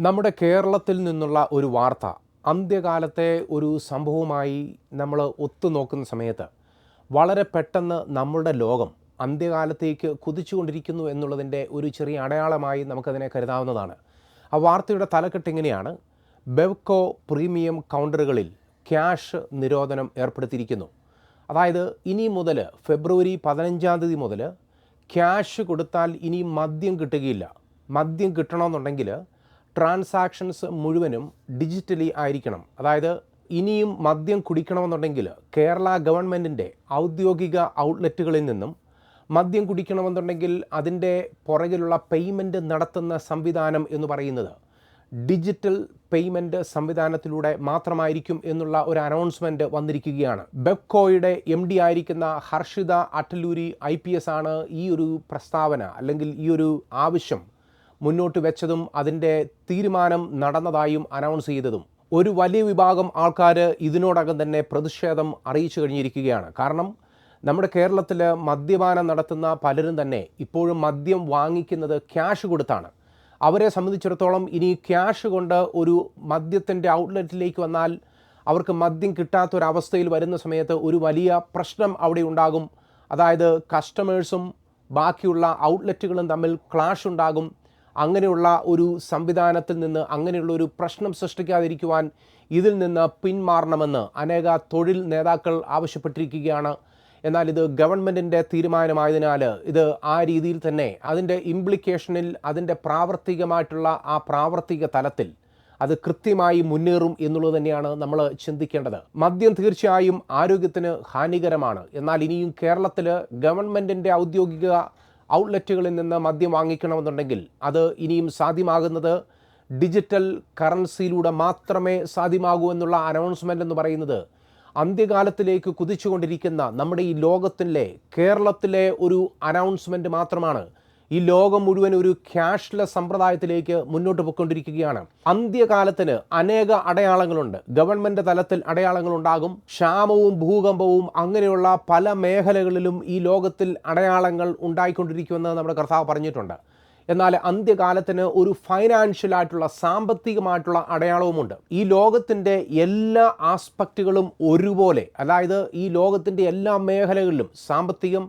നമ്മുടെ കേരളത്തിൽ നിന്നുള്ള ഒരു വാർത്ത അന്ത്യകാലത്തെ ഒരു സംഭവമായി നമ്മൾ ഒത്തു നോക്കുന്ന സമയത്ത് വളരെ പെട്ടെന്ന് നമ്മളുടെ ലോകം അന്ത്യകാലത്തേക്ക് കുതിച്ചുകൊണ്ടിരിക്കുന്നു എന്നുള്ളതിന്റെ ഒരു ചെറിയ അടയാളമായി നമുക്കതിനെ കരുതാവുന്നതാണ്. ആ വാർത്തയുടെ തലക്കെട്ട് ഇങ്ങനെയാണ്. ബെവ്കോ പ്രീമിയം കൗണ്ടറുകളിൽ ക്യാഷ് നിരോധനം ഏർപ്പെടുത്തിയിരിക്കുന്നു. അതായത് ഇനി മുതൽ ഫെബ്രുവരി പതിനഞ്ചാം തീയതി മുതൽ ക്യാഷ് കൊടുത്താൽ ഇനി മദ്യം കിട്ടുകയില്ല. മദ്യം കിട്ടണമെന്നുണ്ടെങ്കിൽ ട്രാൻസാക്ഷൻസ് മുഴുവനും ഡിജിറ്റലി ആയിരിക്കണം. അതായത് ഇനിയും മദ്യം കുടിക്കണമെന്നുണ്ടെങ്കിൽ കേരള ഗവൺമെന്റിന്റെ ഔദ്യോഗിക ഔട്ട്ലെറ്റുകളിൽ നിന്നും മദ്യം കുടിക്കണമെന്നുണ്ടെങ്കിൽ അതിന്റെ പുറകിലുള്ള പേയ്മെന്റ് നടത്തുന്ന സംവിധാനം എന്ന് പറയുന്നത് ഡിജിറ്റൽ പേയ്മെന്റ് സംവിധാനത്തിലൂടെ മാത്രമായിരിക്കും എന്നുള്ള ഒരു അനൗൺസ്മെന്റ് വന്നിരിക്കുകയാണ്. ബെബ്കോയുടെ എം ഡി ആയിരിക്കുന്ന Harshita Attaluri I P S ആണ് ഈ ഒരു പ്രസ്താവന അല്ലെങ്കിൽ ഈ ഒരു ആവശ്യം മുന്നോട്ട് വെച്ചതും അതിന്റെ തീരുമാനം നടന്നതായും അനൗൺസ് ചെയ്തതും. ഒരു വലിയ വിഭാഗം ആൾക്കാർ ഇതിനോടകം തന്നെ പ്രതിഷേധം അറിയിച്ചു കഴിഞ്ഞിരിക്കുകയാണ്. കാരണം നമ്മുടെ കേരളത്തിൽ മദ്യപാനം നടത്തുന്ന പലരും തന്നെ ഇപ്പോഴും മദ്യം വാങ്ങിക്കുന്നത് ക്യാഷ് കൊടുത്താണ്. അവരെ സംബന്ധിച്ചിടത്തോളം ഇനി ക്യാഷ് കൊണ്ട് ഒരു മദ്യത്തിന്റെ ഔട്ട്ലെറ്റിലേക്ക് വന്നാൽ അവർക്ക് മദ്യം കിട്ടാത്തൊരവസ്ഥയിൽ വരുന്ന സമയത്ത് ഒരു വലിയ പ്രശ്നം അവിടെ ഉണ്ടാകും. അതായത് കസ്റ്റമേഴ്സും ബാക്കിയുള്ള ഔട്ട്ലെറ്റുകളും തമ്മിൽ ക്ലാഷ് ഉണ്ടാകും. അങ്ങനെയുള്ള ഒരു സംവിധാനത്തിൽ നിന്ന് അങ്ങനെയുള്ള ഒരു പ്രശ്നം സൃഷ്ടിക്കാതിരിക്കുവാൻ ഇതിൽ നിന്ന് പിന്മാറണമെന്ന് അനേക തൊഴിൽ നേതാക്കൾ ആവശ്യപ്പെട്ടിരിക്കുകയാണ്. എന്നാൽ ഇത് ഗവൺമെന്റിന്റെ തീരുമാനമായതിനാൽ ഇത് ആ രീതിയിൽ തന്നെ അതിന്റെ ഇംപ്ലിക്കേഷനിൽ അതിന്റെ പ്രാവർത്തികമായിട്ടുള്ള ആ പ്രാവർത്തിക തലത്തിൽ അത് കൃത്യമായി മുന്നേറും എന്നുള്ളത് തന്നെയാണ് നമ്മൾ ചിന്തിക്കേണ്ടത്. മദ്യം തീർച്ചയായും ആരോഗ്യത്തിന് ഹാനികരമാണ്. എന്നാൽ ഇനിയും കേരളത്തിൽ ഗവൺമെന്റിന്റെ ഔദ്യോഗിക ഔട്ട്ലെറ്റുകളിൽ നിന്ന് മദ്യം വാങ്ങിക്കണമെന്നുണ്ടെങ്കിൽ അത് ഇനിയും സാധ്യമാകുന്നത് ഡിജിറ്റൽ കറൻസിയിലൂടെ മാത്രമേ സാധ്യമാകൂ എന്നുള്ള അനൗൺസ്മെന്റ് എന്ന് പറയുന്നത് അന്ത്യകാലത്തിലേക്ക് കുതിച്ചുകൊണ്ടിരിക്കുന്ന നമ്മുടെ ഈ ലോകത്തിലെ കേരളത്തിലെ ഒരു അനൗൺസ്മെന്റ് മാത്രമാണ്. ഈ ലോകം മുഴുവൻ ഒരു ക്യാഷ്ലെസ് സമ്പ്രദായത്തിലേക്ക് മുന്നോട്ട് പോയിക്കൊണ്ടിരിക്കുകയാണ്. അന്ത്യകാലത്തിന് അനേക അടയാളങ്ങളുണ്ട്. ഗവൺമെന്റ് തലത്തിൽ അടയാളങ്ങൾ ഉണ്ടാകും ക്ഷാമവും ഭൂകമ്പവും അങ്ങനെയുള്ള പല മേഖലകളിലും ഈ ലോകത്തിൽ അടയാളങ്ങൾ ഉണ്ടായിക്കൊണ്ടിരിക്കുമെന്ന് നമ്മുടെ കർത്താവ് പറഞ്ഞിട്ടുണ്ട്. എന്നാൽ അന്ത്യകാലത്തിന് ഒരു ഫൈനാൻഷ്യൽ ആയിട്ടുള്ള സാമ്പത്തികമായിട്ടുള്ള അടയാളവുമുണ്ട്. ഈ ലോകത്തിന്റെ എല്ലാ ആസ്പെക്റ്റുകളും ഒരുപോലെ അതായത് ഈ ലോകത്തിന്റെ എല്ലാ മേഖലകളിലും സാമ്പത്തികം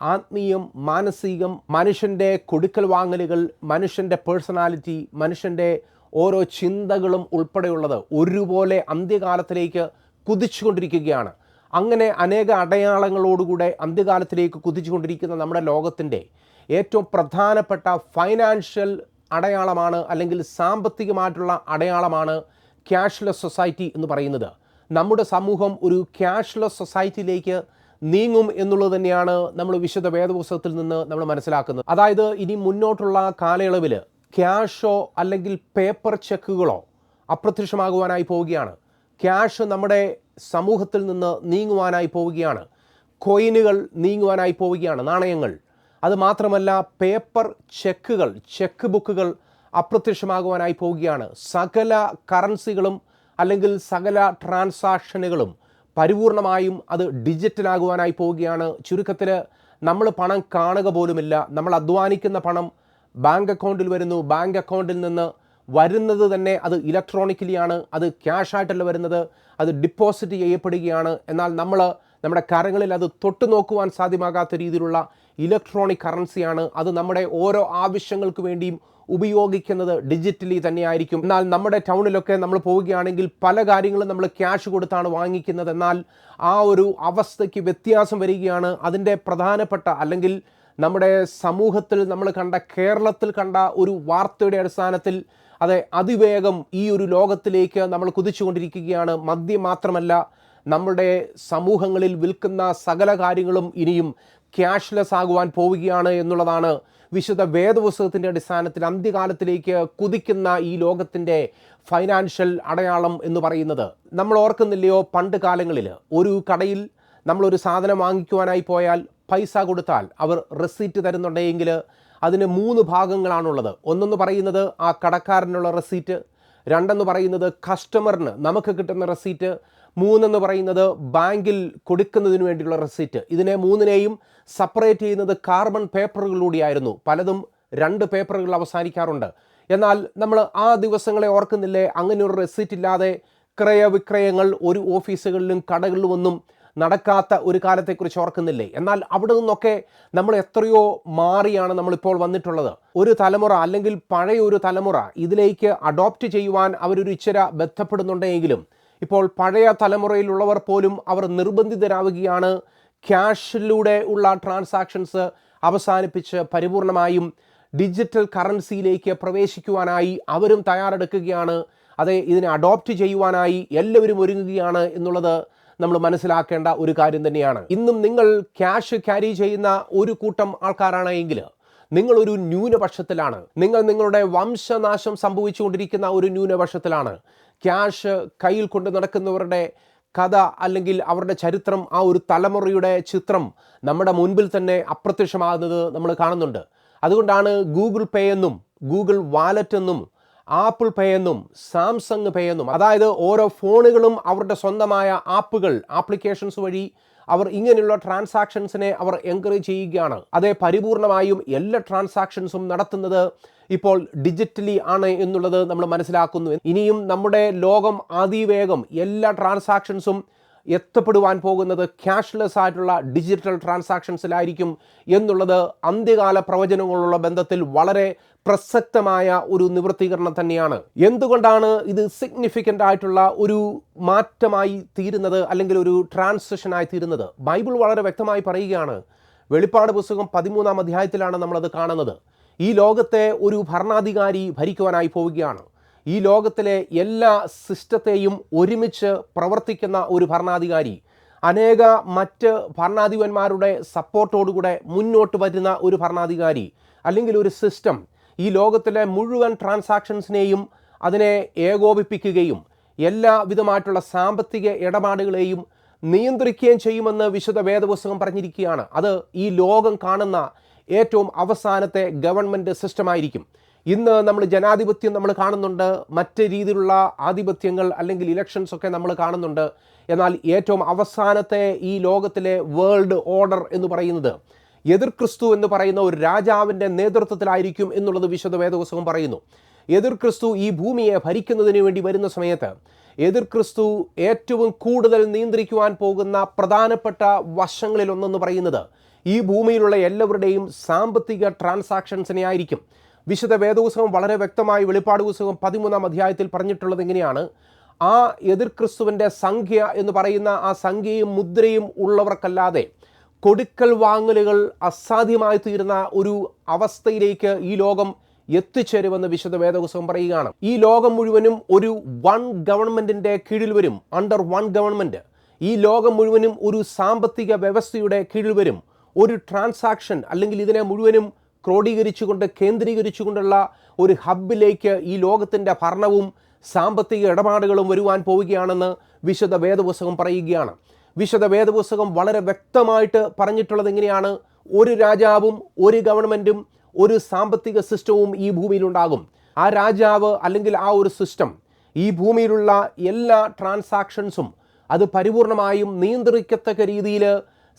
ആത്മീയം മാനസികം മനുഷ്യന്റെ കൊടുക്കൽ വാങ്ങലുകൾ മനുഷ്യന്റെ പേഴ്സണാലിറ്റി മനുഷ്യന്റെ ഓരോ ചിന്തകളും ഉൾപ്പെടെയുള്ളത് ഒരുപോലെ അന്ത്യകാലത്തിലേക്ക് കുതിച്ചുകൊണ്ടിരിക്കുകയാണ്. അങ്ങനെ അനേക അടയാളങ്ങളോടുകൂടെ അന്ത്യകാലത്തിലേക്ക് കുതിച്ചുകൊണ്ടിരിക്കുന്ന നമ്മുടെ ലോകത്തിന്റെ ഏറ്റവും പ്രധാനപ്പെട്ട ഫൈനാൻഷ്യൽ അടയാളമാണ് അല്ലെങ്കിൽ സാമ്പത്തികമായിട്ടുള്ള അടയാളമാണ് ക്യാഷ്ലെസ് സൊസൈറ്റി എന്ന് പറയുന്നത്. നമ്മുടെ സമൂഹം ഒരു ക്യാഷ്ലെസ് സൊസൈറ്റിയിലേക്ക് നീങ്ങും എന്നുള്ളത് തന്നെയാണ് നമ്മൾ വിശുദ്ധ വേദപുസ്തകത്തിൽ നിന്ന് നമ്മൾ മനസ്സിലാക്കുന്നത്. അതായത് ഇനി മുന്നോട്ടുള്ള കാലയളവിൽ ക്യാഷോ അല്ലെങ്കിൽ പേപ്പർ ചെക്കുകളോ അപ്രത്യക്ഷമാകുവാനായി പോവുകയാണ്. ക്യാഷ് നമ്മുടെ സമൂഹത്തിൽ നിന്ന് നീങ്ങുവാനായി പോവുകയാണ്. കോയിനുകൾ നീങ്ങുവാനായി പോവുകയാണ് നാണയങ്ങൾ. അത് മാത്രമല്ല പേപ്പർ ചെക്കുകൾ ചെക്ക് ബുക്കുകൾ അപ്രത്യക്ഷമാകുവാനായി പോവുകയാണ്. സകല കറൻസികളും അല്ലെങ്കിൽ സകല ട്രാൻസാക്ഷനുകളും പരിപൂർണമായും അത് ഡിജിറ്റലാകുവാനായി പോവുകയാണ്. ചുരുക്കത്തിൽ നമ്മൾ പണം കാണുക പോലുമില്ല. നമ്മൾ അധ്വാനിക്കുന്ന പണം ബാങ്ക് അക്കൗണ്ടിൽ വരുന്നു. ബാങ്ക് അക്കൗണ്ടിൽ നിന്ന് വരുന്നത് തന്നെ അത് ഇലക്ട്രോണിക്കലിയാണ്. അത് ക്യാഷായിട്ടല്ല വരുന്നത്. അത് ഡിപ്പോസിറ്റ് ചെയ്യപ്പെടുകയാണ്. എന്നാൽ നമ്മൾ നമ്മുടെ കരങ്ങളിൽ അത് തൊട്ടു നോക്കുവാൻ സാധ്യമാകാത്ത രീതിയിലുള്ള ഇലക്ട്രോണിക് കറൻസിയാണ് അത് നമ്മുടെ ഓരോ ആവശ്യങ്ങൾക്ക് വേണ്ടിയും ഉപയോഗിക്കുന്നത് ഡിജിറ്റലി തന്നെയായിരിക്കും. എന്നാൽ നമ്മുടെ ടൗണിലൊക്കെ നമ്മൾ പോവുകയാണെങ്കിൽ പല കാര്യങ്ങളും നമ്മൾ ക്യാഷ് കൊടുത്താണ് വാങ്ങിക്കുന്നത്. എന്നാൽ ആ ഒരു അവസ്ഥയ്ക്ക് വ്യത്യാസം വരികയാണ്. അതിന്റെ പ്രധാനപ്പെട്ട അല്ലെങ്കിൽ നമ്മുടെ സമൂഹത്തിൽ നമ്മൾ കണ്ട കേരളത്തിൽ കണ്ട ഒരു വാർത്തയുടെ അടിസ്ഥാനത്തിൽ അതെ അതിവേഗം ഈ ഒരു ലോകത്തിലേക്ക് നമ്മൾ കുതിച്ചുകൊണ്ടിരിക്കുകയാണ്. മദ്യം മാത്രമല്ല നമ്മുടെ സമൂഹങ്ങളിൽ വിൽക്കുന്ന സകല കാര്യങ്ങളും ഇനിയും ക്യാഷ്ലെസ് ആകുവാൻ പോവുകയാണ് എന്നുള്ളതാണ് വിശുദ്ധ വേദപുസ്തകത്തിന്റെ അടിസ്ഥാനത്തിൽ അന്ത്യകാലത്തിലേക്ക് കുതിക്കുന്ന ഈ ലോകത്തിന്റെ ഫൈനാൻഷ്യൽ അടയാളം എന്ന് പറയുന്നത്. നമ്മൾ ഓർക്കുന്നില്ലയോ? പണ്ട് കാലങ്ങളിൽ ഒരു കടയിൽ നമ്മളൊരു സാധനം വാങ്ങിക്കുവാനായി പോയാൽ പൈസ കൊടുത്താൽ അവർ റെസീറ്റ് തരുന്നുണ്ടെങ്കിൽ അതിന് മൂന്ന് ഭാഗങ്ങളാണുള്ളത്. ഒന്നെന്ന് പറയുന്നത് ആ കടക്കാരനുള്ള റെസീറ്റ് രണ്ടെന്ന് പറയുന്നത് കസ്റ്റമറിന് നമുക്ക് കിട്ടുന്ന റെസീറ്റ് മൂന്നെന്ന് പറയുന്നത് ബാങ്കിൽ കൊടുക്കുന്നതിന് വേണ്ടിയുള്ള റെസിറ്റ്. ഇതിനെ മൂന്നിനെയും സെപ്പറേറ്റ് ചെയ്യുന്നത് കാർബൺ പേപ്പറുകളിലൂടെയായിരുന്നു പലതും രണ്ട് പേപ്പറുകൾ അവസാനിക്കാറുണ്ട്. എന്നാൽ നമ്മൾ ആ ദിവസങ്ങളെ ഓർക്കുന്നില്ലേ? അങ്ങനെ ഒരു റെസിറ്റ് ഇല്ലാതെ ക്രയവിക്രയങ്ങൾ ഒരു ഓഫീസുകളിലും കടകളിലും ഒന്നും നടക്കാത്ത ഒരു കാലത്തെക്കുറിച്ച് ഓർക്കുന്നില്ലേ? എന്നാൽ അവിടെ നിന്നൊക്കെ നമ്മൾ എത്രയോ മാറിയാണ് നമ്മളിപ്പോൾ വന്നിട്ടുള്ളത്. ഒരു തലമുറ അല്ലെങ്കിൽ പഴയ ഒരു തലമുറ ഇതിലേക്ക് അഡോപ്റ്റ് ചെയ്യുവാൻ അവരൊരു ഇച്ചിര ബന്ധപ്പെടുന്നുണ്ടെങ്കിലും ഇപ്പോൾ പഴയ തലമുറയിലുള്ളവർ പോലും അവർ നിർബന്ധിതരാവുകയാണ്. ക്യാഷിലൂടെ ഉള്ള ട്രാൻസാക്ഷൻസ് അവസാനിപ്പിച്ച് പരിപൂർണമായും ഡിജിറ്റൽ കറൻസിയിലേക്ക് പ്രവേശിക്കുവാനായി അവരും തയ്യാറെടുക്കുകയാണ്. അതെ ഇതിനെ അഡോപ്റ്റ് ചെയ്യുവാനായി എല്ലാവരും ഒരുങ്ങുകയാണ് എന്നുള്ളത് നമ്മൾ മനസ്സിലാക്കേണ്ട ഒരു കാര്യം തന്നെയാണ്. ഇന്നും നിങ്ങൾ ക്യാഷ് ക്യാരി ചെയ്യുന്ന ഒരു കൂട്ടം ആൾക്കാരാണ് എങ്കിൽ നിങ്ങളൊരു ന്യൂനപക്ഷത്തിലാണ്. നിങ്ങൾ നിങ്ങളുടെ വംശനാശം സംഭവിച്ചുകൊണ്ടിരിക്കുന്ന ഒരു ന്യൂനപക്ഷത്തിലാണ്. ക്യാഷ് കയ്യിൽ കൊണ്ട് നടക്കുന്നവരുടെ കഥ അല്ലെങ്കിൽ അവരുടെ ചരിത്രം ആ ഒരു തലമുറയുടെ ചിത്രം നമ്മുടെ മുൻപിൽ തന്നെ അപ്രത്യക്ഷമാകുന്നത് നമ്മൾ കാണുന്നുണ്ട്. അതുകൊണ്ടാണ് ഗൂഗിൾ പേ എന്നും ഗൂഗിൾ വാലറ്റ് എന്നും ആപ്പിൾ പേ എന്നും സാംസങ് പേ എന്നും അതായത് ഓരോ ഫോണുകളും അവരുടെ സ്വന്തമായ ആപ്പുകൾ ആപ്ലിക്കേഷൻസ് വഴി അവർ ഇങ്ങനെയുള്ള ട്രാൻസാക്ഷൻസിനെ അവർ എൻകറേജ് ചെയ്യുകയാണ്. അതേ പരിപൂർണമായും എല്ലാ ട്രാൻസാക്ഷൻസും നടത്തുന്നത് ഇപ്പോൾ ഡിജിറ്റലി ആണ് എന്നുള്ളത് നമ്മൾ മനസ്സിലാക്കുന്നു. ഇനിയും നമ്മുടെ ലോകം അതിവേഗം എല്ലാ ട്രാൻസാക്ഷൻസും എത്തപ്പെടുവാൻ പോകുന്നത് ക്യാഷ്ലെസ് ആയിട്ടുള്ള ഡിജിറ്റൽ ട്രാൻസാക്ഷൻസിലായിരിക്കും എന്നുള്ളത് അന്ത്യകാല പ്രവചനങ്ങളുള്ള ബന്ധത്തിൽ വളരെ പ്രസക്തമായ ഒരു നിവൃത്തീകരണം തന്നെയാണ്. എന്തുകൊണ്ടാണ് ഇത് സിഗ്നിഫിക്കന്റ് ആയിട്ടുള്ള ഒരു മാറ്റമായി തീരുന്നത് അല്ലെങ്കിൽ ഒരു ട്രാൻസിഷനായി തീരുന്നത്? ബൈബിൾ വളരെ വ്യക്തമായി പറയുകയാണ്. വെളിപ്പാട് പുസ്തകം പതിമൂന്നാം അധ്യായത്തിലാണ് നമ്മളത് കാണുന്നത്. ഈ ലോകത്തെ ഒരു ഭരണാധികാരി ഭരിക്കുവാനായി പോവുകയാണ്. ഈ ലോകത്തിലെ എല്ലാ സിസ്റ്റത്തെയും ഒരുമിച്ച് പ്രവർത്തിക്കുന്ന ഒരു ഭരണാധികാരി അനേക മറ്റ് ഭരണാധിപന്മാരുടെ സപ്പോർട്ടോടുകൂടെ മുന്നോട്ട് വരുന്ന ഒരു ഭരണാധികാരി അല്ലെങ്കിൽ ഒരു സിസ്റ്റം ഈ ലോകത്തിലെ മുഴുവൻ ട്രാൻസാക്ഷൻസിനെയും അതിനെ ഏകോപിപ്പിക്കുകയും എല്ലാവിധമായിട്ടുള്ള സാമ്പത്തിക ഇടപാടുകളെയും നിയന്ത്രിക്കുകയും ചെയ്യുമെന്ന് വിശുദ്ധ വേദപുസ്തകം പറഞ്ഞിരിക്കുകയാണ്. അത് ഈ ലോകം കാണുന്ന ഏറ്റവും അവസാനത്തെ ഗവൺമെന്റ് സിസ്റ്റമായിരിക്കും. ഇന്ന് നമ്മൾ ജനാധിപത്യം നമ്മൾ കാണുന്നുണ്ട്. മറ്റ് രീതിയിലുള്ള ആധിപത്യങ്ങൾ അല്ലെങ്കിൽ ഇലക്ഷൻസ് ഒക്കെ നമ്മൾ കാണുന്നുണ്ട്. എന്നാൽ ഏറ്റവും അവസാനത്തെ ഈ ലോകത്തിലെ വേൾഡ് ഓർഡർ എന്ന് പറയുന്നത് എതിർ ക്രിസ്തു എന്ന് പറയുന്ന ഒരു രാജാവിന്റെ നേതൃത്വത്തിലായിരിക്കും എന്നുള്ളത് വിശുദ്ധ വേദപുസ്തകം പറയുന്നു. എതിർ ക്രിസ്തു ഈ ഭൂമിയെ ഭരിക്കുന്നതിന് വേണ്ടി വരുന്ന സമയത്ത് എതിർ ക്രിസ്തു ഏറ്റവും കൂടുതൽ നിയന്ത്രിക്കുവാൻ പോകുന്ന പ്രധാനപ്പെട്ട വശങ്ങളിലൊന്നെന്ന് പറയുന്നത് ഈ ഭൂമിയിലുള്ള എല്ലാവരുടെയും സാമ്പത്തിക ട്രാൻസാക്ഷൻസിനെ ആയിരിക്കും. വിശുദ്ധ വേദപുസ്തകം വളരെ വ്യക്തമായി വെളിപ്പാട് പുസ്തകം പതിമൂന്നാം അധ്യായത്തിൽ പറഞ്ഞിട്ടുള്ളത് എങ്ങനെയാണ് ആ എതിർ ക്രിസ്തുവിന്റെ സംഖ്യ എന്ന് പറയുന്ന ആ സംഖ്യയും മുദ്രയും ഉള്ളവർക്കല്ലാതെ കൊടുക്കൽ വാങ്ങലുകൾ അസാധ്യമായി തീരുന്ന ഒരു അവസ്ഥയിലേക്ക് ഈ ലോകം എത്തിച്ചേരുമെന്ന് വിശുദ്ധ വേദപുസ്തകം പറയുകയാണ്. ഈ ലോകം മുഴുവനും ഒരു വൺ ഗവൺമെന്റിന്റെ കീഴിൽ വരും. അണ്ടർ വൺ ഗവൺമെന്റ് ഈ ലോകം മുഴുവനും ഒരു സാമ്പത്തിക വ്യവസ്ഥയുടെ കീഴിൽ വരും. ഒരു ട്രാൻസാക്ഷൻ അല്ലെങ്കിൽ ഇതിനെ മുഴുവനും ക്രോഡീകരിച്ചുകൊണ്ട് കേന്ദ്രീകരിച്ചുകൊണ്ടുള്ള ഒരു ഹബ്ബിലേക്ക് ഈ ലോകത്തിന്റെ ഭരണവും സാമ്പത്തിക ഇടപാടുകളും വരുവാൻ പോവുകയാണെന്ന് വിശദ വേദപുസ്തകം പറയുകയാണ്. വിശദ വേദപുസ്തകം വളരെ വ്യക്തമായിട്ട് പറഞ്ഞിട്ടുള്ളത് എങ്ങനെയാണ്? ഒരു രാജാവും ഒരു ഗവൺമെന്റും ഒരു സാമ്പത്തിക സിസ്റ്റവും ഈ ഭൂമിയിലുണ്ടാകും. ആ രാജാവ് അല്ലെങ്കിൽ ആ ഒരു സിസ്റ്റം ഈ ഭൂമിയിലുള്ള എല്ലാ ട്രാൻസാക്ഷൻസും അത് പരിപൂർണമായും നിയന്ത്രിക്കത്തക്ക രീതിയിൽ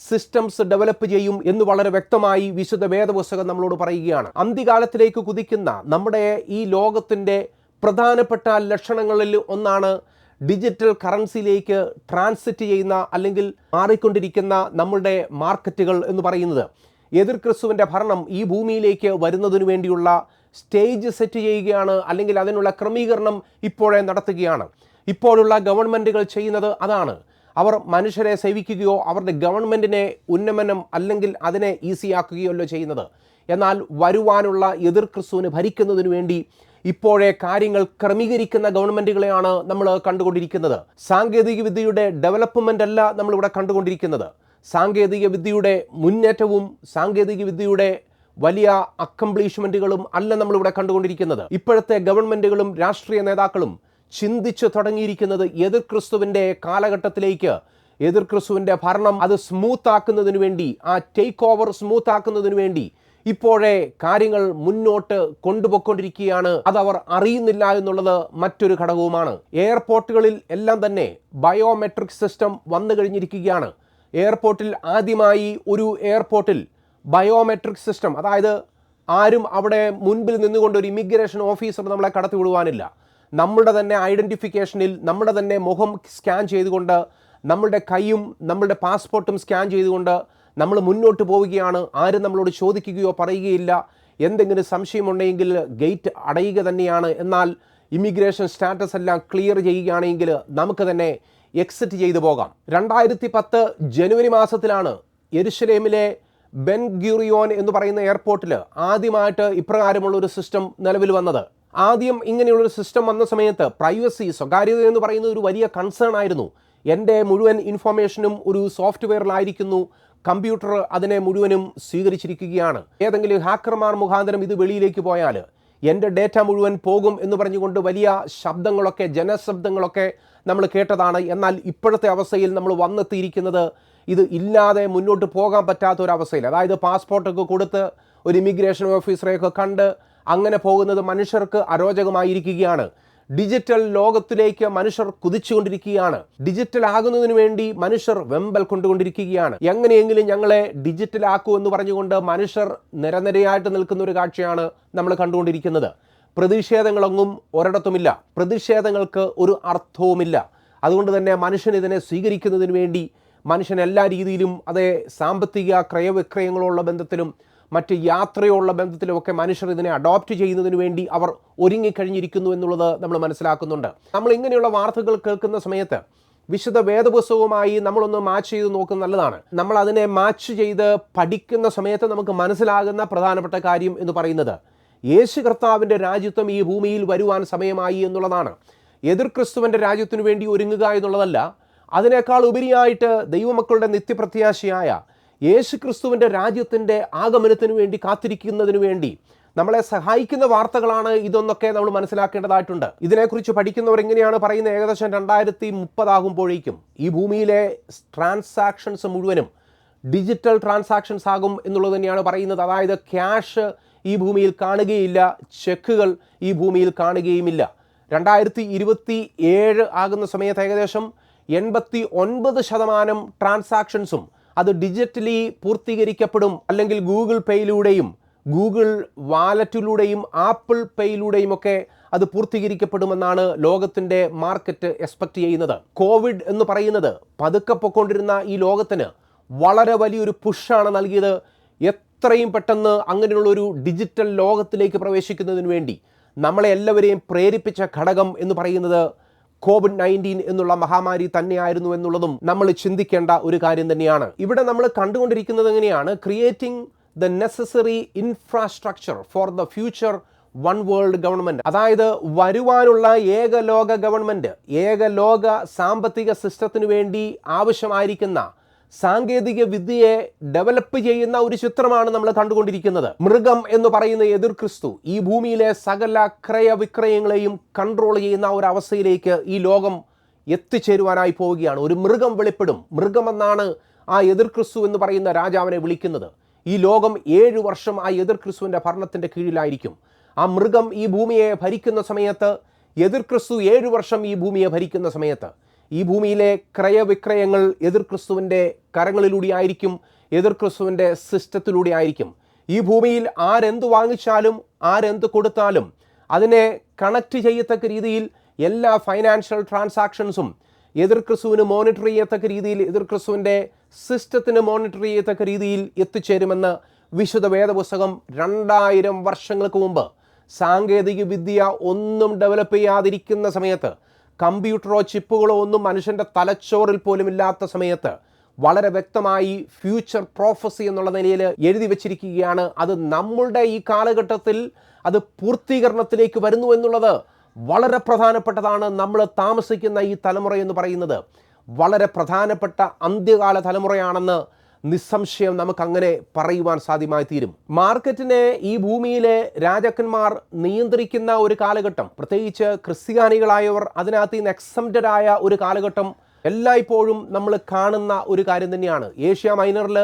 സിസ്റ്റംസ് ഡെവലപ്പ് ചെയ്യും എന്ന് വളരെ വ്യക്തമായി വിശുദ്ധ വേദപുസ്തകം നമ്മളോട് പറയുകയാണ്. അന്ത്യകാലത്തിലേക്ക് കുതിക്കുന്ന നമ്മുടെ ഈ ലോകത്തിന്റെ പ്രധാനപ്പെട്ട ലക്ഷണങ്ങളിൽ ഒന്നാണ് ഡിജിറ്റൽ കറൻസിയിലേക്ക് ട്രാൻസിറ്റ് ചെയ്യുന്ന അല്ലെങ്കിൽ മാറിക്കൊണ്ടിരിക്കുന്ന നമ്മളുടെ മാർക്കറ്റുകൾ എന്ന് പറയുന്നത്. എതിർ ക്രിസ്തുവിന്റെ ഭരണം ഈ ഭൂമിയിലേക്ക് വരുന്നതിനു വേണ്ടിയുള്ള സ്റ്റേജ് സെറ്റ് ചെയ്യുകയാണ് അല്ലെങ്കിൽ അതിനുള്ള ക്രമീകരണം ഇപ്പോഴേ നടത്തുകയാണ്. ഇപ്പോഴുള്ള ഗവൺമെന്റുകൾ ചെയ്യുന്നത് അതാണ്. അവർ മനുഷ്യരെ സേവിക്കുകയോ അവരുടെ ഗവൺമെന്റിനെ ഉന്നമനം അല്ലെങ്കിൽ അതിനെ ഈസിയാക്കുകയോ ചെയ്യുന്നത്. എന്നാൽ വരുവാനുള്ള എതിർ ക്രിസ്തുവിന് ഭരിക്കുന്നതിന് വേണ്ടി ഇപ്പോഴേ കാര്യങ്ങൾ ക്രമീകരിക്കുന്ന ഗവൺമെന്റുകളെയാണ് നമ്മൾ കണ്ടുകൊണ്ടിരിക്കുന്നത്. സാങ്കേതിക വിദ്യയുടെ ഡെവലപ്മെന്റ് അല്ല നമ്മളിവിടെ കണ്ടുകൊണ്ടിരിക്കുന്നത്. സാങ്കേതിക വിദ്യയുടെ മുന്നേറ്റവും സാങ്കേതിക വിദ്യയുടെ വലിയ അക്കംപ്ലീഷ്മെന്റുകളും അല്ല നമ്മളിവിടെ കണ്ടുകൊണ്ടിരിക്കുന്നത്. ഇപ്പോഴത്തെ ഗവൺമെന്റുകളും രാഷ്ട്രീയ നേതാക്കളും ചിന്തിച്ചു തുടങ്ങിയിരിക്കുന്നത് എതിർ ക്രിസ്തുവിന്റെ കാലഘട്ടത്തിലേക്ക്. എതിർ ക്രിസ്തുവിന്റെ ഭരണം അത് സ്മൂത്ത് ആക്കുന്നതിന് വേണ്ടി ആ ടേക്ക് ഓവർ സ്മൂത്ത് ആക്കുന്നതിന് വേണ്ടി ഇപ്പോഴേ കാര്യങ്ങൾ മുന്നോട്ട് കൊണ്ടുപോയിക്കൊണ്ടിരിക്കുകയാണ്. അത് അവർ അറിയുന്നില്ല എന്നുള്ളത് മറ്റൊരു ഘടകവുമാണ്. എയർപോർട്ടുകളിൽ എല്ലാം തന്നെ ബയോമെട്രിക് സിസ്റ്റം വന്നു കഴിഞ്ഞിരിക്കുകയാണ്. എയർപോർട്ടിൽ ആദ്യമായി ഒരു എയർപോർട്ടിൽ ബയോമെട്രിക് സിസ്റ്റം അതായത് ആരും അവിടെ മുൻപിൽ നിന്നുകൊണ്ട് ഒരു ഇമിഗ്രേഷൻ ഓഫീസർ നമ്മളെ കടത്തിവിടുവാനില്ല. നമ്മളുടെ തന്നെ ഐഡന്റിഫിക്കേഷനിൽ നമ്മുടെ തന്നെ മുഖം സ്കാൻ ചെയ്തുകൊണ്ട് നമ്മളുടെ കൈയും നമ്മളുടെ പാസ്പോർട്ടും സ്കാൻ ചെയ്തുകൊണ്ട് നമ്മൾ മുന്നോട്ട് പോവുകയാണ്. ആരും നമ്മളോട് ചോദിക്കുകയോ പറയുകയില്ല. എന്തെങ്കിലും സംശയമുണ്ടെങ്കിൽ ഗേറ്റ് അടയുക തന്നെയാണ്. എന്നാൽ ഇമിഗ്രേഷൻ സ്റ്റാറ്റസ് എല്ലാം ക്ലിയർ ചെയ്യുകയാണെങ്കിൽ നമുക്ക് തന്നെ എക്സിറ്റ് ചെയ്തു പോകാം. രണ്ടായിരത്തി പത്ത് ജനുവരി മാസത്തിലാണ് യെരുഷലേമിലെ ബെൻ ഗ്യൂറിയോൻ എന്ന് പറയുന്ന എയർപോർട്ടിൽ ആദ്യമായിട്ട് ഇപ്രകാരമുള്ള ഒരു സിസ്റ്റം നിലവിൽ വന്നത്. ആദ്യം ഇങ്ങനെയുള്ളൊരു സിസ്റ്റം വന്ന സമയത്ത് പ്രൈവസി സ്വകാര്യത എന്ന് പറയുന്ന ഒരു വലിയ കൺസേൺ ആയിരുന്നു. എന്റെ മുഴുവൻ ഇൻഫർമേഷനും ഒരു സോഫ്റ്റ്വെയറിലായിരിക്കുന്നു കമ്പ്യൂട്ടർ അതിനെ മുഴുവനും സ്വീകരിച്ചിരിക്കുകയാണ്. ഏതെങ്കിലും ഹാക്കർമാർ മുഖാന്തരം ഇത് വെളിയിലേക്ക് പോയാൽ എന്റെ ഡേറ്റ മുഴുവൻ പോകും എന്ന് പറഞ്ഞുകൊണ്ട് വലിയ ശബ്ദങ്ങളൊക്കെ ജനശബ്ദങ്ങളൊക്കെ നമ്മൾ കേട്ടതാണ്. എന്നാൽ ഇപ്പോഴത്തെ അവസ്ഥയിൽ നമ്മൾ വന്നെത്തിയിരിക്കുന്നത് ഇത് ഇല്ലാതെ മുന്നോട്ട് പോകാൻ പറ്റാത്ത ഒരു അവസ്ഥയിൽ. അതായത് പാസ്പോർട്ടൊക്കെ കൊടുത്ത് ഒരു ഇമിഗ്രേഷൻ ഓഫീസറെയൊക്കെ കണ്ട് അങ്ങനെ പോകുന്നത് മനുഷ്യർക്ക് അരോചകമായിരിക്കുകയാണ്. ഡിജിറ്റൽ ലോകത്തിലേക്ക് മനുഷ്യർ കുതിച്ചുകൊണ്ടിരിക്കുകയാണ്. ഡിജിറ്റൽ ആകുന്നതിന് വേണ്ടി മനുഷ്യർ വെമ്പൽ കൊണ്ടുകൊണ്ടിരിക്കുകയാണ്. എങ്ങനെയെങ്കിലും ഞങ്ങളെ ഡിജിറ്റൽ ആക്കൂ എന്ന് പറഞ്ഞുകൊണ്ട് മനുഷ്യർ നിരനിരയായിട്ട് നിൽക്കുന്ന ഒരു കാഴ്ചയാണ് നമ്മൾ കണ്ടുകൊണ്ടിരിക്കുന്നത്. പ്രതിഷേധങ്ങളൊന്നും ഒരിടത്തുമില്ല. പ്രതിഷേധങ്ങൾക്ക് ഒരു അർത്ഥവുമില്ല. അതുകൊണ്ട് തന്നെ മനുഷ്യൻ ഇതിനെ സ്വീകരിക്കുന്നതിന് വേണ്ടി മനുഷ്യൻ എല്ലാ രീതിയിലും അതേ സാമ്പത്തിക ക്രയവിക്രയങ്ങളുള്ള ബന്ധത്തിലും മറ്റ് യാത്രയുള്ള ബന്ധത്തിലുമൊക്കെ മനുഷ്യർ ഇതിനെ അഡോപ്റ്റ് ചെയ്യുന്നതിന് വേണ്ടി അവർ ഒരുങ്ങിക്കഴിഞ്ഞിരിക്കുന്നു എന്നുള്ളത് നമ്മൾ മനസ്സിലാക്കുന്നുണ്ട്. നമ്മൾ ഇങ്ങനെയുള്ള വാർത്തകൾ കേൾക്കുന്ന സമയത്ത് വിശുദ്ധ വേദപുസ്തകവുമായി നമ്മളൊന്ന് മാച്ച് ചെയ്ത് നോക്കുന്നത് നല്ലതാണ്. നമ്മൾ അതിനെ മാച്ച് ചെയ്ത് പഠിക്കുന്ന സമയത്ത് നമുക്ക് മനസ്സിലാകുന്ന പ്രധാനപ്പെട്ട കാര്യം എന്ന് പറയുന്നത് യേശു കർത്താവിന്റെ രാജ്യത്വം ഈ ഭൂമിയിൽ വരുവാൻ സമയമായി എന്നുള്ളതാണ്. എതിർ ക്രിസ്തുവിന്റെ രാജ്യത്തിനു വേണ്ടി ഒരുങ്ങുക എന്നുള്ളതല്ല അതിനേക്കാൾ ഉപരിയായിട്ട് ദൈവമക്കളുടെ നിത്യപ്രത്യാശയായ യേശു ക്രിസ്തുവിന്റെ രാജ്യത്തിന്റെ ആഗമനത്തിന് വേണ്ടി കാത്തിരിക്കുന്നതിന് വേണ്ടി നമ്മളെ സഹായിക്കുന്ന വാർത്തകളാണ് ഇതൊന്നൊക്കെ നമ്മൾ മനസ്സിലാക്കേണ്ടതായിട്ടുണ്ട്. ഇതിനെക്കുറിച്ച് പഠിക്കുന്നവർ എങ്ങനെയാണ് പറയുന്നത്? ഏകദേശം രണ്ടായിരത്തി മുപ്പതാകുമ്പോഴേക്കും ഈ ഭൂമിയിലെ ട്രാൻസാക്ഷൻസ് മുഴുവനും ഡിജിറ്റൽ ട്രാൻസാക്ഷൻസ് ആകും എന്നുള്ളത് തന്നെയാണ് പറയുന്നത്. അതായത് ക്യാഷ് ഈ ഭൂമിയിൽ കാണുകയില്ല ചെക്കുകൾ ഈ ഭൂമിയിൽ കാണുകയുമില്ല. രണ്ടായിരത്തി ഇരുപത്തി ഏഴ് ആകുന്ന സമയത്ത് ഏകദേശം എൺപത്തി ഒൻപത് ശതമാനം ട്രാൻസാക്ഷൻസും അത് ഡിജിറ്റലി പൂർത്തീകരിക്കപ്പെടും. അല്ലെങ്കിൽ ഗൂഗിൾ പേയിലൂടെയും ഗൂഗിൾ വാലറ്റിലൂടെയും ആപ്പിൾ പേയിലൂടെയും ഒക്കെ അത് പൂർത്തീകരിക്കപ്പെടുമെന്നാണ് ലോകത്തിന്റെ മാർക്കറ്റ് എക്സ്പെക്ട് ചെയ്യുന്നത്. കോവിഡ് എന്ന് പറയുന്നത് പതുക്കെ പൊക്കൊണ്ടിരുന്ന ഈ ലോകത്തിന് വളരെ വലിയൊരു പുഷാണ് നൽകിയത്. എത്രയും പെട്ടെന്ന് അങ്ങനെയുള്ള ഒരു ഡിജിറ്റൽ ലോകത്തിലേക്ക് പ്രവേശിക്കുന്നതിന് വേണ്ടി നമ്മളെ എല്ലാവരെയും പ്രേരിപ്പിച്ച ഘടകം എന്ന് പറയുന്നത് കോവിഡ് നയന്റീൻ എന്നുള്ള മഹാമാരി തന്നെയായിരുന്നു എന്നുള്ളതും നമ്മൾ ചിന്തിക്കേണ്ട ഒരു കാര്യം തന്നെയാണ്. ഇവിടെ നമ്മൾ കണ്ടുകൊണ്ടിരിക്കുന്നത് എങ്ങനെയാണ്? Creating the necessary infrastructure for the future one world government അതായത് വരുവാനുള്ള ഏകലോക ഗവൺമെന്റ് ഏകലോക സാമ്പത്തിക സിസ്റ്റത്തിന് വേണ്ടി ആവശ്യമായിരിക്കുന്ന സാങ്കേതിക വിദ്യയെ ഡെവലപ്പ് ചെയ്യുന്ന ഒരു ചിത്രമാണ് നമ്മൾ കണ്ടുകൊണ്ടിരിക്കുന്നത്. മൃഗം എന്ന് പറയുന്ന എതിർ ക്രിസ്തു ഈ ഭൂമിയിലെ സകല ക്രയവിക്രയങ്ങളെയും കൺട്രോൾ ചെയ്യുന്ന ഒരു അവസ്ഥയിലേക്ക് ഈ ലോകം എത്തിച്ചേരുവാനായി പോവുകയാണ്. ഒരു മൃഗം വെളിപ്പെടും. മൃഗമെന്നാണ് ആ എതിർ ക്രിസ്തു എന്ന് പറയുന്ന രാജാവിനെ വിളിക്കുന്നത്. ഈ ലോകം ഏഴ് വർഷം ആ എതിർ ക്രിസ്തുവിന്റെ ഭരണത്തിന്റെ കീഴിലായിരിക്കും. ആ മൃഗം ഈ ഭൂമിയെ ഭരിക്കുന്ന സമയത്ത് എതിർ ക്രിസ്തു ഏഴ് വർഷം ഈ ഭൂമിയെ ഭരിക്കുന്ന സമയത്ത് ഈ ഭൂമിയിലെ ക്രയവിക്രയങ്ങൾ എതിർ ക്രിസ്തുവിന്റെ കരങ്ങളിലൂടെ ആയിരിക്കും എതിർ ക്രിസ്തുവിന്റെ സിസ്റ്റത്തിലൂടെ ആയിരിക്കും ഈ ഭൂമിയിൽ ആരെന്ത് വാങ്ങിച്ചാലും ആരെന്ത് കൊടുത്താലും അതിനെ കണക്ട് ചെയ്യത്തക്ക രീതിയിൽ എല്ലാ ഫൈനാൻഷ്യൽ ട്രാൻസാക്ഷൻസും എതിർ ക്രിസ്തുവിന് മോണിറ്റർ ചെയ്യത്തക്ക രീതിയിൽ എതിർ ക്രിസ്തുവിന്റെ സിസ്റ്റത്തിന് മോണിറ്റർ ചെയ്യത്തക്ക രീതിയിൽ എത്തിച്ചേരുമെന്ന് വിശുദ്ധ വേദപുസ്തകം രണ്ടായിരം വർഷങ്ങൾക്ക് മുമ്പ് സാങ്കേതിക വിദ്യ ഒന്നും ഡെവലപ്പ് ചെയ്യാതിരിക്കുന്ന സമയത്ത് കമ്പ്യൂട്ടറോ ചിപ്പുകളോ ഒന്നും മനുഷ്യന്റെ തലച്ചോറിൽ പോലും ഇല്ലാത്ത സമയത്ത് വളരെ വ്യക്തമായി ഫ്യൂച്ചർ പ്രോഫസി എന്നുള്ള നിലയിൽ എഴുതി വച്ചിരിക്കുകയാണ്. അത് നമ്മളുടെ ഈ കാലഘട്ടത്തിൽ അത് പൂർത്തീകരണത്തിലേക്ക് വരുന്നു എന്നുള്ളത് വളരെ പ്രധാനപ്പെട്ടതാണ് നമ്മൾ താമസിക്കുന്ന ഈ തലമുറ എന്ന് പറയുന്നത്. വളരെ പ്രധാനപ്പെട്ട അന്ത്യകാല തലമുറയാണെന്ന് നിസ്സംശയം നമുക്കങ്ങനെ പറയുവാൻ സാധ്യമായി തീരും മാർക്കറ്റിനെ ഈ ഭൂമിയിലെ രാജാക്കന്മാർ നിയന്ത്രിക്കുന്ന ഒരു കാലഘട്ടം പ്രത്യേകിച്ച് ക്രിസ്ത്യാനികളായവർ അതിനകത്ത് നിന്ന് എക്സംറ്റഡായ ഒരു കാലഘട്ടം എല്ലായ്പ്പോഴും നമ്മൾ കാണുന്ന ഒരു കാര്യം തന്നെയാണ്. ഏഷ്യ മൈനറിൽ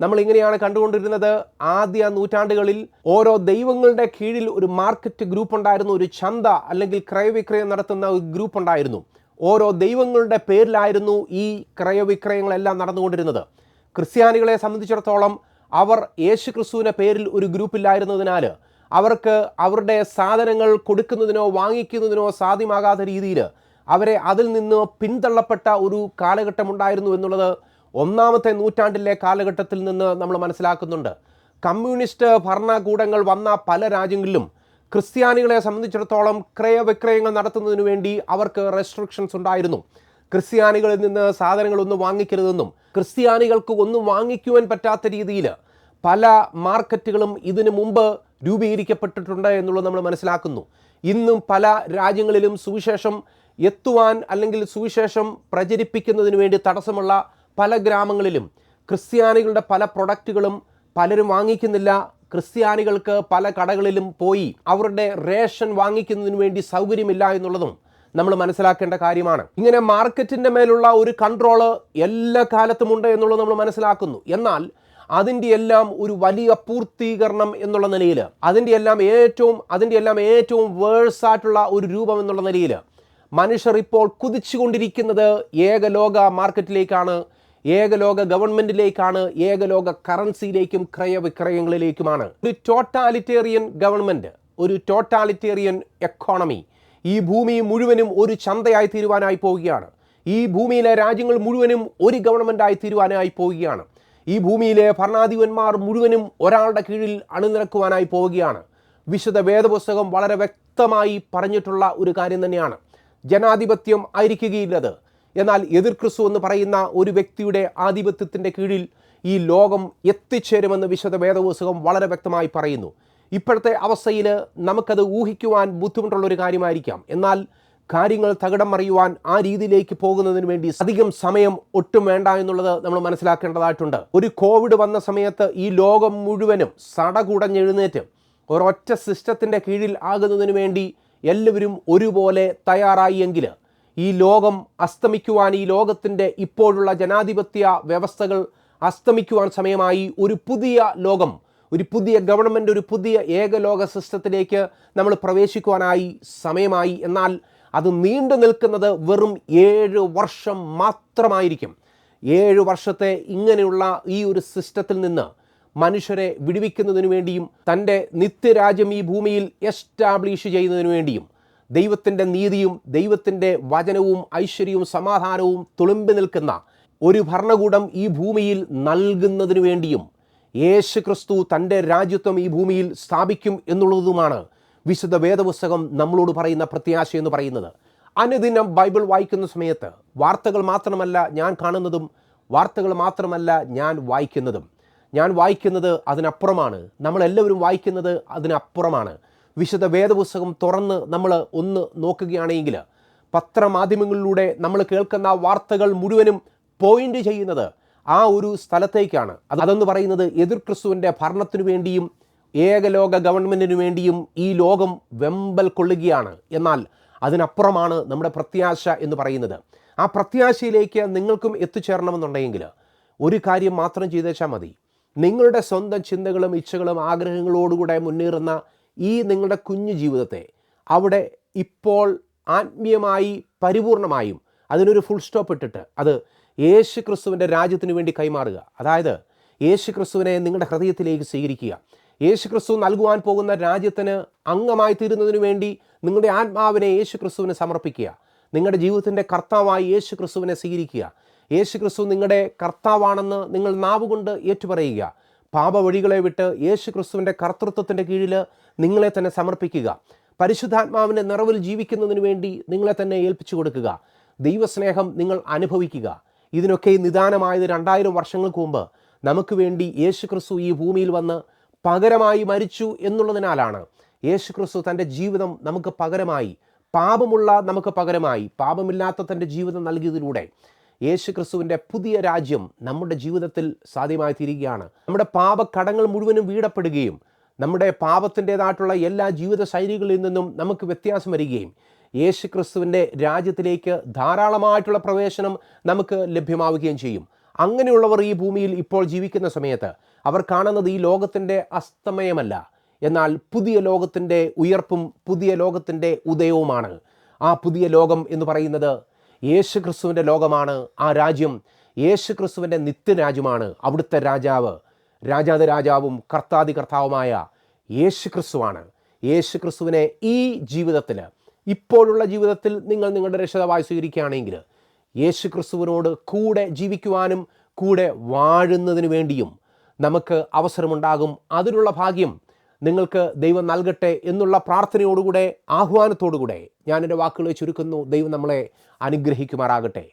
നമ്മൾ ഇങ്ങനെയാണ് കണ്ടുകൊണ്ടിരുന്നത്. ആദ്യ നൂറ്റാണ്ടുകളിൽ ഓരോ ദൈവങ്ങളുടെ കീഴിൽ ഒരു മാർക്കറ്റ് ഗ്രൂപ്പ് ഉണ്ടായിരുന്നു. ഒരു ചന്ത അല്ലെങ്കിൽ ക്രയവിക്രയം നടത്തുന്ന ഒരു ഗ്രൂപ്പ് ഉണ്ടായിരുന്നു. ഓരോ ദൈവങ്ങളുടെ പേരിലായിരുന്നു ഈ ക്രയവിക്രയങ്ങളെല്ലാം നടന്നുകൊണ്ടിരുന്നത്. ക്രിസ്ത്യാനികളെ സംബന്ധിച്ചിടത്തോളം അവർ യേശു ക്രിസ്തുവിന്റെ പേരിൽ ഒരു ഗ്രൂപ്പില്ലായിരുന്നതിനാൽ അവർക്ക് അവരുടെ സാധനങ്ങൾ കൊടുക്കുന്നതിനോ വാങ്ങിക്കുന്നതിനോ സാധ്യമാകാത്ത രീതിയിൽ അവരെ അതിൽ നിന്ന് പിന്തള്ളപ്പെട്ട ഒരു കാലഘട്ടം ഉണ്ടായിരുന്നു എന്നുള്ളത് ഒന്നാമത്തെ നൂറ്റാണ്ടിലെ കാലഘട്ടത്തിൽ നിന്ന് നമ്മൾ മനസ്സിലാക്കുന്നുണ്ട്. കമ്മ്യൂണിസ്റ്റ് ഭരണകൂടങ്ങൾ വന്ന പല രാജ്യങ്ങളിലും ക്രിസ്ത്യാനികളെ സംബന്ധിച്ചിടത്തോളം ക്രയവിക്രയങ്ങൾ നടത്തുന്നതിന് വേണ്ടി അവർക്ക് റെസ്ട്രിക്ഷൻസ് ഉണ്ടായിരുന്നു. ക്രിസ്ത്യാനികളിൽ നിന്ന് സാധനങ്ങളൊന്നും വാങ്ങിക്കരുതെന്നും ക്രിസ്ത്യാനികൾക്ക് ഒന്നും വാങ്ങിക്കുവാൻ പറ്റാത്ത രീതിയിൽ പല മാർക്കറ്റുകളും ഇതിനു മുമ്പ് രൂപീകരിക്കപ്പെട്ടിട്ടുണ്ട് എന്നുള്ളത് നമ്മൾ മനസ്സിലാക്കുന്നു. ഇന്നും പല രാജ്യങ്ങളിലും സുവിശേഷം എത്തുവാൻ അല്ലെങ്കിൽ സുവിശേഷം പ്രചരിപ്പിക്കുന്നതിന് വേണ്ടി തടസ്സമുള്ള പല ഗ്രാമങ്ങളിലും ക്രിസ്ത്യാനികളുടെ പല പ്രൊഡക്റ്റുകളും പലരും വാങ്ങിക്കുന്നില്ല. ക്രിസ്ത്യാനികൾക്ക് പല കടകളിലും പോയി അവരുടെ റേഷൻ വാങ്ങിക്കുന്നതിന് വേണ്ടി സൗകര്യമില്ല എന്നുള്ളതും നമ്മൾ മനസ്സിലാക്കേണ്ട കാര്യമാണ്. ഇങ്ങനെ മാർക്കറ്റിന്റെ മേലുള്ള ഒരു കൺട്രോൾ എല്ലാ കാലത്തുമുണ്ട് എന്നുള്ളത് നമ്മൾ മനസ്സിലാക്കുന്നു. എന്നാൽ അതിന്റെ എല്ലാം ഒരു വലിയ പൂർത്തീകരണം എന്നുള്ള നിലയിൽ അതിന്റെ എല്ലാം ഏറ്റവും അതിന്റെ എല്ലാം ഏറ്റവും വേഴ്സായിട്ടുള്ള ഒരു രൂപം എന്നുള്ള നിലയിൽ മനുഷ്യർ ഇപ്പോൾ കുതിച്ചുകൊണ്ടിരിക്കുന്നത് ഏകലോക മാർക്കറ്റിലേക്കാണ് ഏകലോക ഗവൺമെന്റിലേക്കാണ് ഏകലോക കറൻസിയിലേക്കും ക്രയവിക്രയങ്ങളിലേക്കുമാണ്. ഒരു ടോട്ടാലിറ്റേറിയൻ ഗവൺമെന്റ് ഒരു ടോട്ടാലിറ്റേറിയൻ എക്കോണമി ഈ ഭൂമി മുഴുവനും ഒരു ചന്തയായി തീരുവാനായി പോവുകയാണ്. ഈ ഭൂമിയിലെ രാജ്യങ്ങൾ മുഴുവനും ഒരു ഗവൺമെന്റായി തീരുവാനായി പോവുകയാണ്. ഈ ഭൂമിയിലെ ഭരണാധിപന്മാർ മുഴുവനും ഒരാളുടെ കീഴിൽ അണിനിരക്കുവാനായി പോവുകയാണ്. വിശുദ്ധ വേദപുസ്തകം വളരെ വ്യക്തമായി പറഞ്ഞിട്ടുള്ള ഒരു കാര്യം തന്നെയാണ്. ജനാധിപത്യം ആയിരിക്കുകയില്ലത്. എന്നാൽ എതിർ ക്രിസ്തു എന്ന് പറയുന്ന ഒരു വ്യക്തിയുടെ ആധിപത്യത്തിന്റെ കീഴിൽ ഈ ലോകം എത്തിച്ചേരുമെന്ന് വിശുദ്ധ വേദപുസ്തകം വളരെ വ്യക്തമായി പറയുന്നു. ഇപ്പോഴത്തെ അവസ്ഥയിൽ നമുക്കത് ഊഹിക്കുവാൻ ബുദ്ധിമുട്ടുള്ള ഒരു കാര്യമായിരിക്കാം. എന്നാൽ കാര്യങ്ങൾ തകിടം മറിയുവാൻ ആ രീതിയിലേക്ക് പോകുന്നതിന് വേണ്ടി അധികം സമയം ഒട്ടും വേണ്ട എന്നുള്ളത് നമ്മൾ മനസ്സിലാക്കേണ്ടതായിട്ടുണ്ട്. ഒരു കോവിഡ് വന്ന സമയത്ത് ഈ ലോകം മുഴുവനും സടകുടഞ്ഞെഴുന്നേറ്റ് ഒരൊറ്റ സിസ്റ്റത്തിന്റെ കീഴിൽ ആകുന്നതിന് വേണ്ടി എല്ലാവരും ഒരുപോലെ തയ്യാറായി എങ്കിൽ ഈ ലോകം അസ്തമിക്കുവാൻ ഈ ലോകത്തിന്റെ ഇപ്പോഴുള്ള ജനാധിപത്യ വ്യവസ്ഥകൾ അസ്തമിക്കുവാൻ സമയമായി ഒരു പുതിയ ലോകം ഒരു പുതിയ ഗവൺമെന്റ് ഒരു പുതിയ ഏകലോക സിസ്റ്റത്തിലേക്ക് നമ്മൾ പ്രവേശിക്കുവാനായി സമയമായി. എന്നാൽ അത് നീണ്ടു നിൽക്കുന്നത് വെറും ഏഴ് വർഷം മാത്രമായിരിക്കും. ഏഴ് വർഷത്തെ ഇങ്ങനെയുള്ള ഈ ഒരു സിസ്റ്റത്തിൽ നിന്ന് മനുഷ്യരെ വിടുവിക്കുന്നതിനു വേണ്ടിയും തന്റെ നിത്യരാജ്യം ഈ ഭൂമിയിൽ എസ്റ്റാബ്ലിഷ് ചെയ്യുന്നതിനു വേണ്ടിയും ദൈവത്തിന്റെ നീതിയും ദൈവത്തിന്റെ വചനവും ഐശ്വര്യവും സമാധാനവും തുളുമ്പി നിൽക്കുന്ന ഒരു ഭരണകൂടം ഈ ഭൂമിയിൽ നൽകുന്നതിനു വേണ്ടിയും യേശു ക്രിസ്തു തന്റെ രാജ്യത്വം ഈ ഭൂമിയിൽ സ്ഥാപിക്കും എന്നുള്ളതുമാണ് വിശുദ്ധ വേദപുസ്തകം നമ്മളോട് പറയുന്ന പ്രത്യാശ എന്ന് പറയുന്നത്. അനുദിനം ബൈബിൾ വായിക്കുന്ന സമയത്ത് വാർത്തകൾ മാത്രമല്ല ഞാൻ കാണുന്നതും വാർത്തകൾ മാത്രമല്ല ഞാൻ വായിക്കുന്നതും. ഞാൻ വായിക്കുന്നത് അതിനപ്പുറമാണ്. നമ്മളെല്ലാവരും വായിക്കുന്നത് അതിനപ്പുറമാണ്. വിശുദ്ധ വേദപുസ്തകം തുറന്ന് നമ്മൾ ഒന്ന് നോക്കുകയാണെങ്കിൽ പത്രമാധ്യമങ്ങളിലൂടെ നമ്മൾ കേൾക്കുന്ന വാർത്തകൾ മുഴുവനും പോയിന്റ് ചെയ്യുന്നത് ആ ഒരു സ്ഥലത്തേക്കാണ്. അത് അതെന്ന് പറയുന്നത് എതിർ ക്രിസ്തുവിന്റെ ഭരണത്തിനു വേണ്ടിയും ഏകലോക ഗവൺമെന്റിനു വേണ്ടിയും ഈ ലോകം വെമ്പൽ കൊള്ളുകയാണ്. എന്നാൽ അതിനപ്പുറമാണ് നമ്മുടെ പ്രത്യാശ എന്ന് പറയുന്നത്. ആ പ്രത്യാശയിലേക്ക് നിങ്ങൾക്കും എത്തിച്ചേരണമെന്നുണ്ടെങ്കിൽ ഒരു കാര്യം മാത്രം ചെയ്തേച്ചാൽ മതി. നിങ്ങളുടെ സ്വന്തം ചിന്തകളും ഇച്ഛകളും ആഗ്രഹങ്ങളോടുകൂടെ മുന്നേറുന്ന ഈ നിങ്ങളുടെ കുഞ്ഞു ജീവിതത്തെ അവിടെ ഇപ്പോൾ ആത്മീയമായി പരിപൂർണമായും അതിനൊരു ഫുൾ സ്റ്റോപ്പ് ഇട്ടിട്ട് അത് യേശു ക്രിസ്തുവിന്റെ രാജ്യത്തിന് വേണ്ടി കൈമാറുക. അതായത് യേശു ക്രിസ്തുവിനെ നിങ്ങളുടെ ഹൃദയത്തിലേക്ക് സ്വീകരിക്കുക. യേശു ക്രിസ്തു നൽകുവാൻ പോകുന്ന രാജ്യത്തിന് അംഗമായി തീരുന്നതിന് വേണ്ടി നിങ്ങളുടെ ആത്മാവിനെ യേശു ക്രിസ്തുവിന് സമർപ്പിക്കുക. നിങ്ങളുടെ ജീവിതത്തിന്റെ കർത്താവായി യേശു ക്രിസ്തുവിനെ സ്വീകരിക്കുക. യേശു ക്രിസ്തു നിങ്ങളുടെ കർത്താവാണെന്ന് നിങ്ങൾ നാവുകൊണ്ട് ഏറ്റുപറയുക. പാപവഴികളെ വിട്ട് യേശു ക്രിസ്തുവിന്റെ കർത്തൃത്വത്തിന്റെ കീഴിൽ നിങ്ങളെ തന്നെ സമർപ്പിക്കുക. പരിശുദ്ധാത്മാവിന്റെ നിറവിൽ ജീവിക്കുന്നതിന് വേണ്ടി നിങ്ങളെ തന്നെ ഏൽപ്പിച്ചു കൊടുക്കുക. ദൈവസ്നേഹം നിങ്ങൾ അനുഭവിക്കുക. ഇതിനൊക്കെ നിദാനമായത് രണ്ടായിരം വർഷങ്ങൾക്ക് മുമ്പ് നമുക്ക് വേണ്ടി യേശു ക്രിസ്തു ഈ ഭൂമിയിൽ വന്ന് പകരമായി മരിച്ചു എന്നുള്ളതിനാലാണ് യേശു ക്രിസ്തു തന്റെ ജീവിതം നമുക്ക് പകരമായി പാപമുള്ള നമുക്ക് പകരമായി പാപമില്ലാത്ത തന്റെ ജീവിതം നൽകിയതിലൂടെ യേശു ക്രിസ്തുവിന്റെ പുതിയ രാജ്യം നമ്മുടെ ജീവിതത്തിൽ സാധ്യമായി തീരുകയാണ്. നമ്മുടെ പാപക്കടങ്ങൾ മുഴുവനും വീടപ്പെടുകയും നമ്മുടെ പാപത്തിന്റെതായിട്ടുള്ള എല്ലാ ജീവിത ശൈലികളിൽ നിന്നും നമുക്ക് വ്യത്യാസം വരികയും യേശു ക്രിസ്തുവിന്റെ രാജ്യത്തിലേക്ക് ധാരാളമായിട്ടുള്ള പ്രവേശനം നമുക്ക് ലഭ്യമാവുകയും ചെയ്യും. അങ്ങനെയുള്ളവർ ഈ ഭൂമിയിൽ ഇപ്പോൾ ജീവിക്കുന്ന സമയത്ത് അവർ കാണുന്നത് ഈ ലോകത്തിന്റെ അസ്തമയമല്ല. എന്നാൽ പുതിയ ലോകത്തിന്റെ ഉയർപ്പും പുതിയ ലോകത്തിന്റെ ഉദയവുമാണ്. ആ പുതിയ ലോകം എന്ന് പറയുന്നത് യേശു ക്രിസ്തുവിന്റെ ലോകമാണ്. ആ രാജ്യം യേശു ക്രിസ്തുവിന്റെ നിത്യരാജ്യമാണ് അവിടുത്തെ രാജാവ് രാജാതി രാജാവും കർത്താതി കർത്താവുമായ യേശു ക്രിസ്തുവാണ് യേശു ക്രിസ്തുവിനെ ഈ ജീവിതത്തിൽ ഇപ്പോഴുള്ള ജീവിതത്തിൽ നിങ്ങൾ നിങ്ങളുടെ രക്ഷിതാവായി സ്വീകരിക്കുകയാണെങ്കിൽ യേശു ക്രിസ്തുവിനോട് കൂടെ ജീവിക്കുവാനും കൂടെ വാഴുന്നതിന് വേണ്ടിയും നമുക്ക് അവസരമുണ്ടാകും. അതിനുള്ള ഭാഗ്യം നിങ്ങൾക്ക് ദൈവം നൽകട്ടെ എന്നുള്ള പ്രാർത്ഥനയോടുകൂടെ ആഹ്വാനത്തോടുകൂടെ ഞാൻ വാക്കുകളെ ചുരുക്കുന്നു. ദൈവം നമ്മളെ അനുഗ്രഹിക്കുമാറാകട്ടെ.